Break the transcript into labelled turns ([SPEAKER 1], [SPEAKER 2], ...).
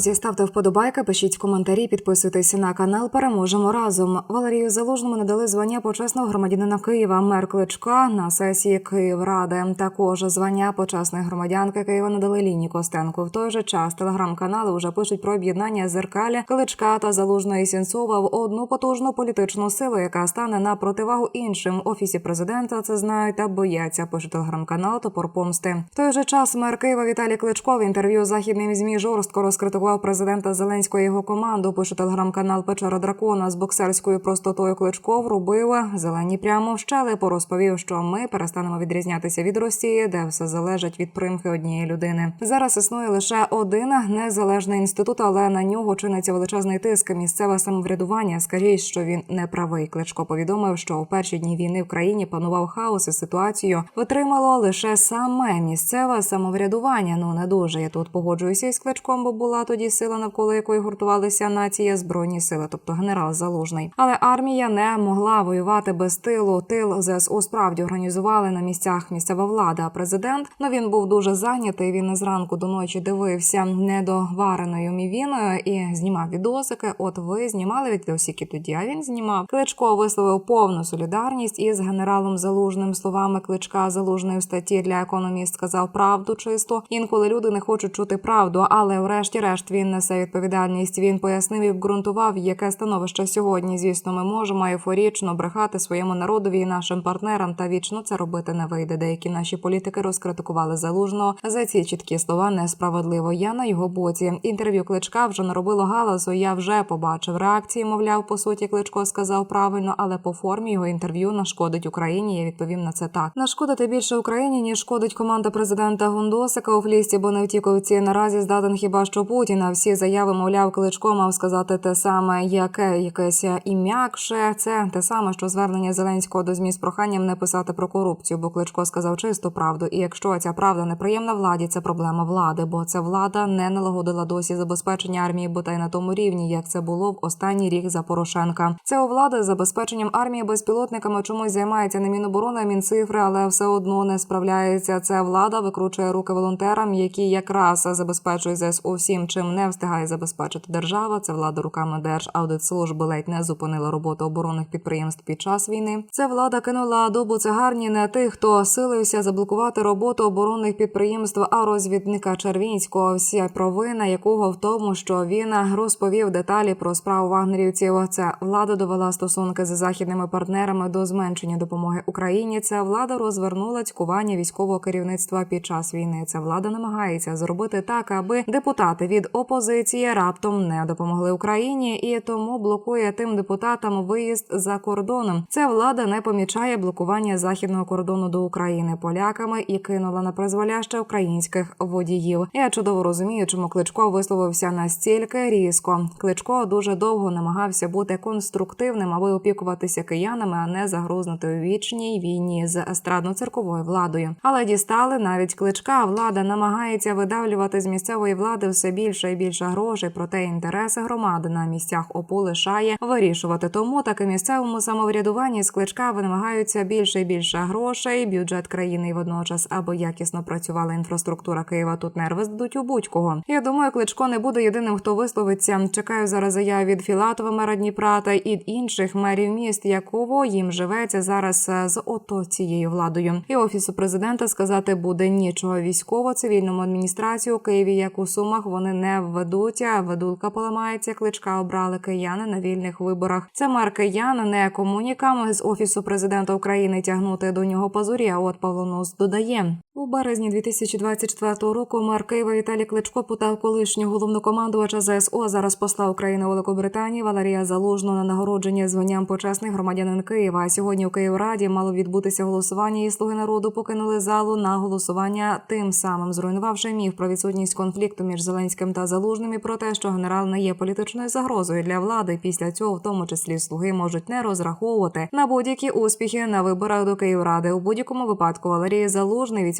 [SPEAKER 1] друзі, ставте вподобайки, пишіть коментарі, підписуйтесь на канал. Переможемо разом. Валерію Залужному надали звання почесного громадянина Києва. Мер Кличка на сесії Київради. Також звання почесної громадянки Києва надали Ліні Костенко. В той же час телеграм-канали вже пишуть про об'єднання зеркаля Кличка та Залужної Сінцова в одну потужну політичну силу, яка стане на противагу іншим. Офісі президента це знають та бояться. Пише телеграм-канал Топор Помсти. В той же час мер Києва Віталій Кличко в інтерв'ю західним змі жорстко розкритикував президента Зеленського і його команду. Пише телеграм-канал Печера Дракона з боксерською простотою Кличко врубив зелені прямо в щелепу. Розповів, що ми перестанемо відрізнятися від Росії, де все залежить від примхи однієї людини. Зараз існує лише один незалежний інститут, але на нього чиниться величезний тиск. Місцеве самоврядування. Скажіть, що він не правий. Кличко повідомив, що у перші дні війни в країні панував хаос і ситуацію витримало лише саме місцеве самоврядування. Ну не дуже я тут погоджуюся із Кличком, бо була тоді сила, навколо якої гуртувалися нація збройні сили, тобто генерал Залужний. Але армія не могла воювати без тилу. Тил ЗСУ справді організували на місцях місцева влада. А президент ну він був дуже зайнятий. Він зранку до ночі дивився недовареною мівіною і знімав відосики. От ви знімали відосики тоді. А він знімав. Кличко висловив повну солідарність із генералом Залужним. Словами кличка залужної в статті для економіст сказав правду чисто. Інколи люди не хочуть чути правду, але врешті-решт він несе відповідальність. Він пояснив і вґрунтував, яке становище сьогодні. Звісно, ми можемо ейфорічно брехати своєму народові і нашим партнерам, та вічно це робити не вийде. Деякі наші політики розкритикували залужного за ці чіткі слова. Несправедливо. Я на його боці. Інтерв'ю кличка вже наробило галасу. Я вже побачив реакції. Мовляв, по суті, кличко сказав правильно, але по формі його інтерв'ю нашкодить Україні. Я відповів на це так. Нашкодити більше Україні ніж шкодить команда президента Гундосика у флісті, бо не втіковці наразі здатен хіба що Путіна. Всі заяви, мовляв, кличко мав сказати те саме, яке якесь і м'якше. Це те саме, що звернення Зеленського до змі з проханням не писати про корупцію, бо кличко сказав чисту правду. І якщо ця правда неприємна владі, це проблема влади, бо ця влада не налагодила досі забезпечення армії, бо та й на тому рівні, як це було в останній рік за Порошенка. Це у влади з забезпеченням армії безпілотниками чомусь займається не Міноборони, а Мінцифри, але все одно не справляється. Ця влада викручує руки волонтерам, які якраз забезпечують ЗСУ всім, чим не встигає забезпечити держава. Це влада руками Держаудитслужби ледь не зупинила роботу оборонних підприємств під час війни. Це влада кинула до буцегарні не тих, хто силився заблокувати роботу оборонних підприємств, а розвідника Червінського. Вся провина якого в тому, що він розповів деталі про справу вагнерівців. Це влада довела стосунки з західними партнерами до зменшення допомоги Україні. Це влада розвернула цькування військового керівництва під час війни. Ця влада намагається зробити так, аби депутати від опозиції раптом не допомогли Україні, і тому блокує тим депутатам виїзд за кордоном. Ця влада не помічає блокування західного кордону до України поляками і кинула на призволяще українських водіїв. Я чудово розумію, чому Кличко висловився настільки різко. Кличко дуже довго намагався бути конструктивним, аби опікуватися киянами, а не загрузнути у вічній війні з естрадно-цирковою владою. Але дістали навіть кличка. Влада намагається видавлювати з місцевої влади все більше і більше грошей. Проте інтереси громади на місцях ОПУ лишає вирішувати. Тому так і місцевому самоврядуванні з кличка вимагаються більше і більше грошей. Бюджет країни і водночас або якісно працювала інфраструктура Києва. Тут нерви здадуть у будь-кого. Я думаю, кличко не буде єдиним, хто висловиться. Чекаю зараз заяв від Філатова мера Дніпра та і інших мерів міст, якого їм живеться зараз е, з ото цією владою. І офісу президента сказати буде нічого. Військово-цивільному адміністрацію у Києві, як у сумах, вони не введуть. А ведулка поламається. Кличка обрали кияни на вільних виборах. Це мер киян, не комунікам з офісу президента України тягнути до нього пазурі. А от Павло Нос додає. У березні 2024 року мер Києва Віталій Кличко питав колишнього головнокомандувача ЗСУ, а зараз посла України Великобританії Валерія Залужного на нагородження званням почесний громадянин Києва. А сьогодні у Київраді мало відбутися голосування, і слуги народу покинули залу на голосування, тим самим зруйнувавши міф про відсутність конфлікту між Зеленським та Залужним і про те, що генерал не є політичною загрозою для влади. Після цього, в тому числі, слуги можуть не розраховувати на будь-які успіхи на виборах до Київради. У будь-якому випадку Валерій Залужний від